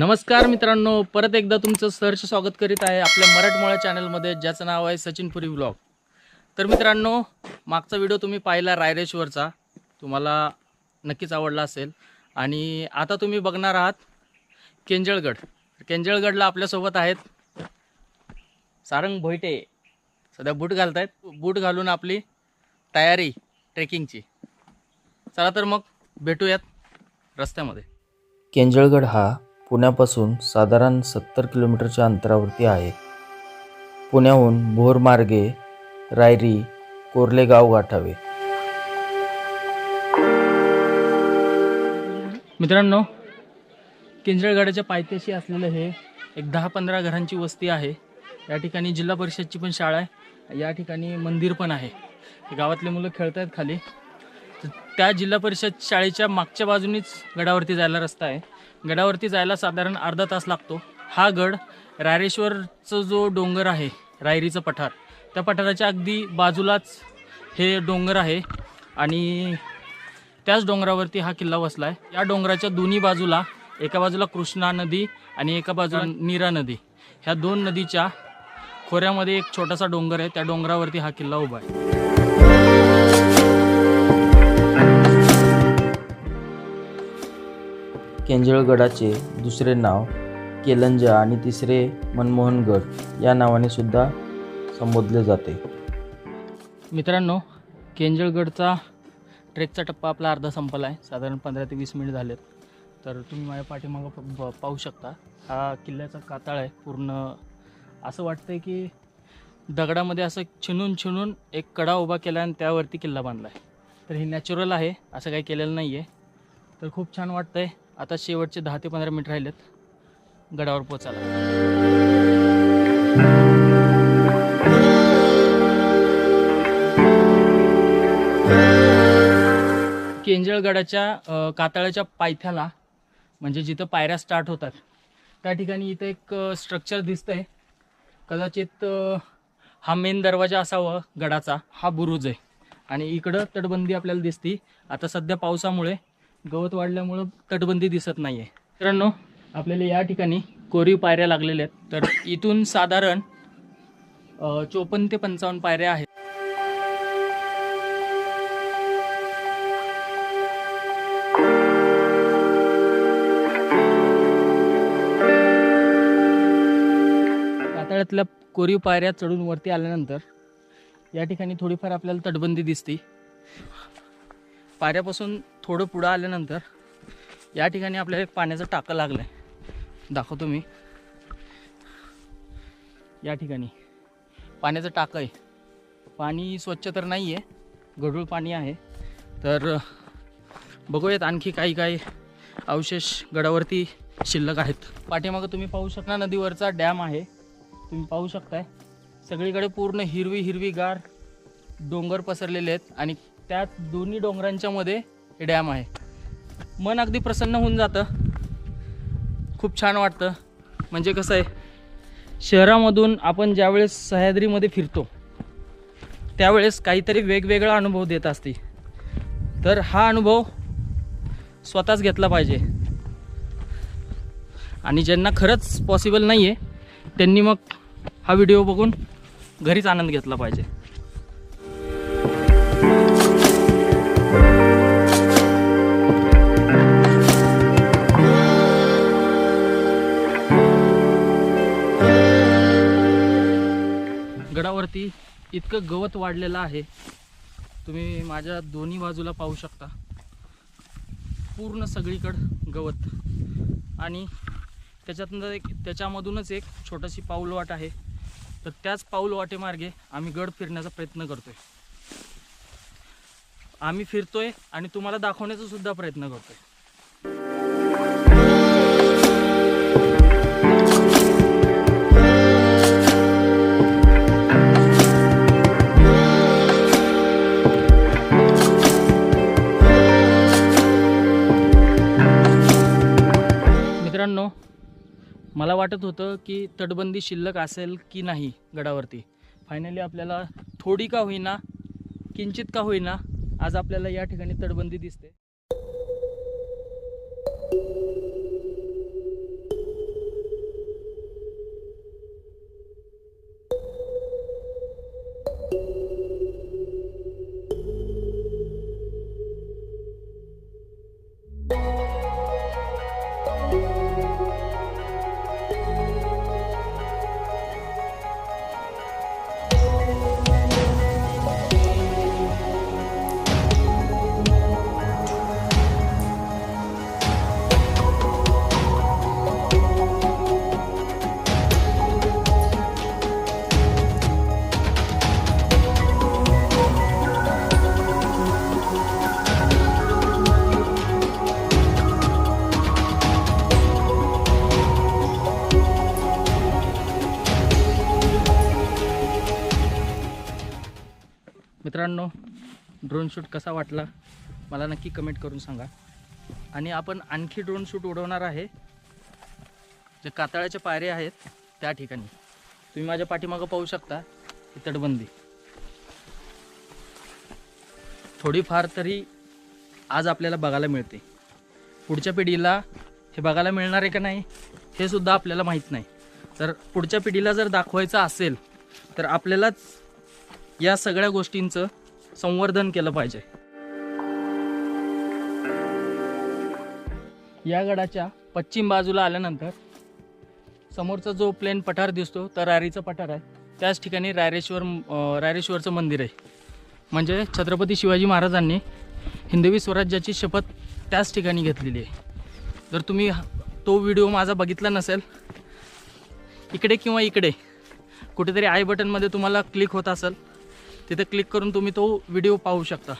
नमस्कार मित्रांनो परत एकदा तुमचं सहर्ष स्वागत करीत आहे आपल्या मराठमोळ्या चॅनलमध्ये ज्याचं नाव आहे सचिनपुरी ब्लॉग तर मित्रांनो मागचा व्हिडिओ तुम्ही पाहिला रायरेश्वरचा. तुम्हाला नक्कीच आवडला असेल. आणि आता तुम्ही बघणार आहात केंजळगड. केंजळगडला आपल्यासोबत आहेत सारंग भोयटे सध्या बूट घालत आहेत बूट घालून आपली तयारी ट्रेकिंगची. चला तर मग भेटूयात रस्त्यामध्ये. केंजळगड हा पुण्यापासून साधारण सत्तर किलोमीटरच्या अंतरावरती आहे. पुण्याहून भोरमार्गे रायरी कोर्लेगाव गाठावे. मित्रांनो किंजळगडाच्या पायथ्याशी असलेलं हे एक दहा पंधरा घरांची वस्ती आहे. या ठिकाणी जिल्हा परिषदची पण शाळा आहे. या ठिकाणी मंदिर पण आहे. हे गावातले मुलं खेळत आहेत खाली. तर त्या जिल्हा परिषद शाळेच्या मागच्या बाजूनीच गडावरती जायला रस्ता आहे. गडावरती जायला साधारण अर्धा तास लागतो. हा गड रायरेश्वरचं जो डोंगर आहे रायरीचं पठार त्या पठाराच्या अगदी बाजूलाच हे डोंगर आहे आणि त्याच डोंगरावरती हा किल्ला वसला आहे या डोंगराच्या दोन्ही बाजूला एका बाजूला कृष्णा नदी आणि एका बाजूला नीरा नदी. ह्या दोन नदीच्या खोऱ्यामध्ये एक छोटासा डोंगर आहे त्या डोंगरावरती हा किल्ला उभा आहे. केंजळगडाचे दुसरे नाव केलंजा आणि तिसरे मनमोहनगड या नावाने सुद्धा संबोधले जाते. मित्रांनो केंजळगडचा ट्रेकचा टप्पा आपला अर्धा संपला आहे साधारण पंधरा ते वीस मिनिट झालेत. तर तुम्ही माझ्या पाठीमागं प- ब- पाहू शकता. हा किल्ल्याचा काताळ आहे. पूर्ण असं वाटतंय की दगडामध्ये असं छिनून छिनून एक कडा उभा केला आणि त्यावरती किल्ला बांधला आहे तर हे नॅचरल आहे. असं काही केलेलं नाही आहे तर खूप छान वाटतंय. आता शेवटचे दहा ते पंधरा मिनिट राहिलेत. गडावर पोचायला केंजळगडाच्या कातळाच्या पायथ्याला म्हणजे जिथं पायऱ्या स्टार्ट होतात त्या ठिकाणी इथं एक स्ट्रक्चर दिसतंय. कदाचित हा मेन दरवाजा असावा गडाचा हा बुरुज आहे. आणि इकडं तटबंदी आपल्याला दिसती. आता सध्या पावसामुळे गवत वाढल्यामुळं तटबंदी दिसत नाही आहे मित्रांनो आपल्याला या ठिकाणी कोरीव पायऱ्या लागलेल्या आहेत. तर इथून साधारण चोपन्न ते पंचावन्न पायऱ्या आहेत. पाताळ्यातल्या कोरीव पायऱ्या चढून वरती आल्यानंतर या ठिकाणी थोडीफार आपल्याला तटबंदी दिसते. पायऱ्यापासून थोडं पुढं आल्यानंतर या ठिकाणी आपल्याला एक पाण्याचं टाकं लागलं आहे दाखवतो मी. या ठिकाणी. पाण्याचं टाकं आहे. पाणी स्वच्छ तर नाही आहे गढूळ पाणी आहे. तर बघूयात आणखी काही काही अवशेष गडावरती शिल्लक आहेत. पाठीमागं तुम्ही पाहू शकता नदीवरचा डॅम आहे. तुम्ही पाहू शकताय. सगळीकडे पूर्ण हिरवी हिरवी गार डोंगर पसरलेले आहेत आणि त्यात दोन्ही डोंगरांच्यामध्ये हे डॅम आहे. मन अगदी प्रसन्न होऊन जातं. खूप छान वाटतं. म्हणजे कसं आहे शहरामधून आपण ज्यावेळेस सह्याद्रीमध्ये फिरतो त्यावेळेस काहीतरी वेगवेगळा अनुभव देत असते तर हा अनुभव स्वतःच घेतला पाहिजे. आणि ज्यांना खरंच पॉसिबल नाही आहे त्यांनी मग हा व्हिडिओ बघून घरीच आनंद घेतला पाहिजे. गडावरती इतकं गवत वाढलेलं आहे. तुम्ही माझ्या दोन्ही बाजूला पाहू शकता. पूर्ण सगळीकडं गवत. आणि त्याच्यातनं एक त्याच्यामधूनच एक छोटीशी पाऊलवाट आहे. तर त्याच पाऊलवाटेमार्गे आम्ही गड फिरण्याचा प्रयत्न करतोय. आम्ही फिरतोय आणि तुम्हाला दाखवण्याचा सुद्धा प्रयत्न करतोय. मला वाटत होतं की तटबंदी शिल्लक असेल की नाही गडावरती? फायनली आपल्याला थोडी का होईना किंचित का होईना आज आपल्याला या ठिकाणी तटबंदी दिसते. मित्रांनो ड्रोन शूट कसा वाटला? मला नक्की कमेंट करून सांगा. आणि आपण आणखी ड्रोन शूट उडवणार आहे. जे कातळाच्या पायऱ्या आहेत त्या ठिकाणी. तुम्ही माझ्या पाठीमागं पाहू शकता ही तटबंदी. थोडीफार तरी आज आपल्याला बघायला मिळते. पुढच्या पिढीला हे बघायला मिळणार आहे का नाही हे सुद्धा आपल्याला माहीत नाही. तर पुढच्या पिढीला जर दाखवायचं असेल तर आपल्यालाच या सगळ्या गोष्टींचं संवर्धन केलं पाहिजे. या गडाच्या पश्चिम बाजूला आल्यानंतर समोरचा जो प्लेन पठार दिसतो तर रायरीचं पठार आहे. त्याच ठिकाणी रायरेश्वर रायरेश्वरचं मंदिर आहे. म्हणजे छत्रपती शिवाजी महाराजांनी हिंदवी स्वराज्याची शपथ त्याच ठिकाणी घेतलेली आहे. जर तुम्ही तो व्हिडिओ माझा बघितला नसेल इकडे किंवा इकडे कुठेतरी आय बटनमध्ये तुम्हाला क्लिक होत असेल तिथे क्लिक करून तुम्ही तो व्हिडिओ पाहू शकता.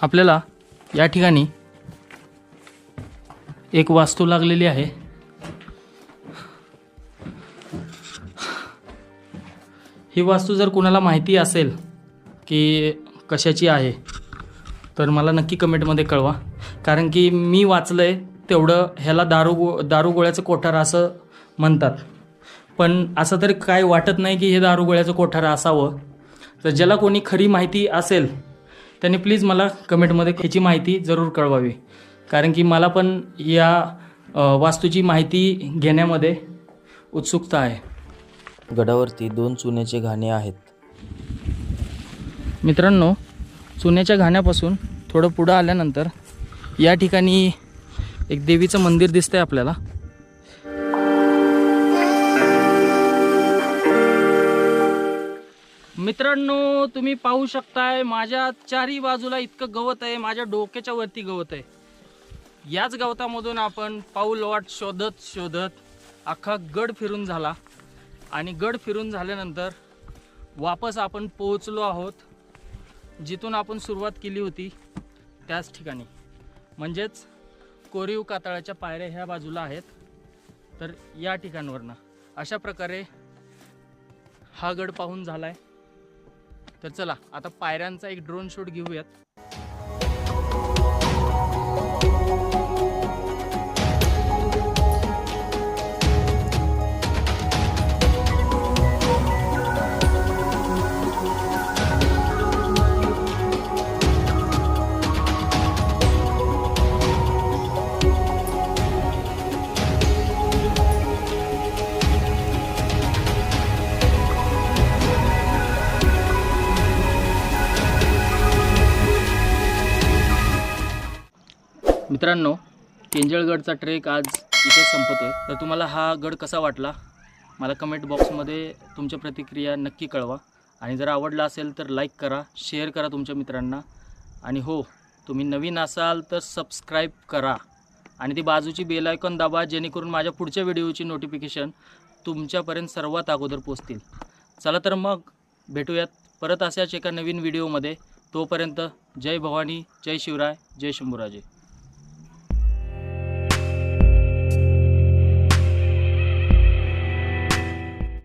आपल्याला या ठिकाणी एक वास्तू लागलेली आहे. ही वास्तू जर कुणाला माहिती असेल की कशाची आहे तर मला नक्की कमेंटमध्ये कळवा. कारण की मी वाचलं आहे तेवढं ह्याला दारू गो दारुगोळ्याचं कोठार असं म्हणतात. पण असं तरी काय वाटत नाही की हे दारुगोळ्याचं कोठार असावं. तर ज्याला कोणी खरी माहिती असेल त्यांनी प्लीज मला कमेंटमध्ये ह्याची माहिती जरूर कळवावी. कारण की मला पण या वास्तूची माहिती घेण्यामध्ये उत्सुकता आहे. गडावरती दोन चुन्याचे घाणे आहेत. मित्रांनो चुन्याच्या घाण्यापासून थोडं पुढं आल्यानंतर या ठिकाणी एक देवीचं मंदिर दिसतंय आपल्याला. मित्रांनो तुम्ही पाहू शकताय माझ्या चारही बाजूला इतकं गवत आहे माझ्या डोक्याच्या वरती गवत आहे. याच गवतामधून आपण पाऊल वाट शोधत शोधत अख्खा गड फिरून झाला. आणि गड फिरून झाल्यानंतर वापस आपण पोहोचलो आहोत जिथून आपण सुरुवात केली होती त्याच ठिकाणी. म्हणजेच कोरीव कातळाच्या पायऱ्या ह्या बाजूला आहेत. तर या ठिकाणवरनं अशा प्रकारे हा गड पाहून झाला आहे तर चला आता पायऱ्यांचा एक ड्रोन शूट घेऊयात. मित्रांनो केंजळगडचा ट्रेक आज इथे संपतोय. तर तुम्हाला हा गड कसा वाटला? मला कमेंट बॉक्समध्ये तुमच्या प्रतिक्रिया नक्की कळवा. आणि जर आवडला असेल तर लाईक करा शेअर करा तुमच्या मित्रांना. आणि हो तुम्ही नवीन असाल तर सबस्क्राईब करा. आणि ती बाजूची बेल आयकॉन दाबा जेणेकरून माझ्या पुढच्या व्हिडिओची नोटिफिकेशन तुमच्यापर्यंत सर्वात अगोदर पोचतील चला तर मग भेटूयात परत अशाच एका नवीन व्हिडिओमध्ये तोपर्यंत जय भवानी जय शिवराय जय शंभूराजे.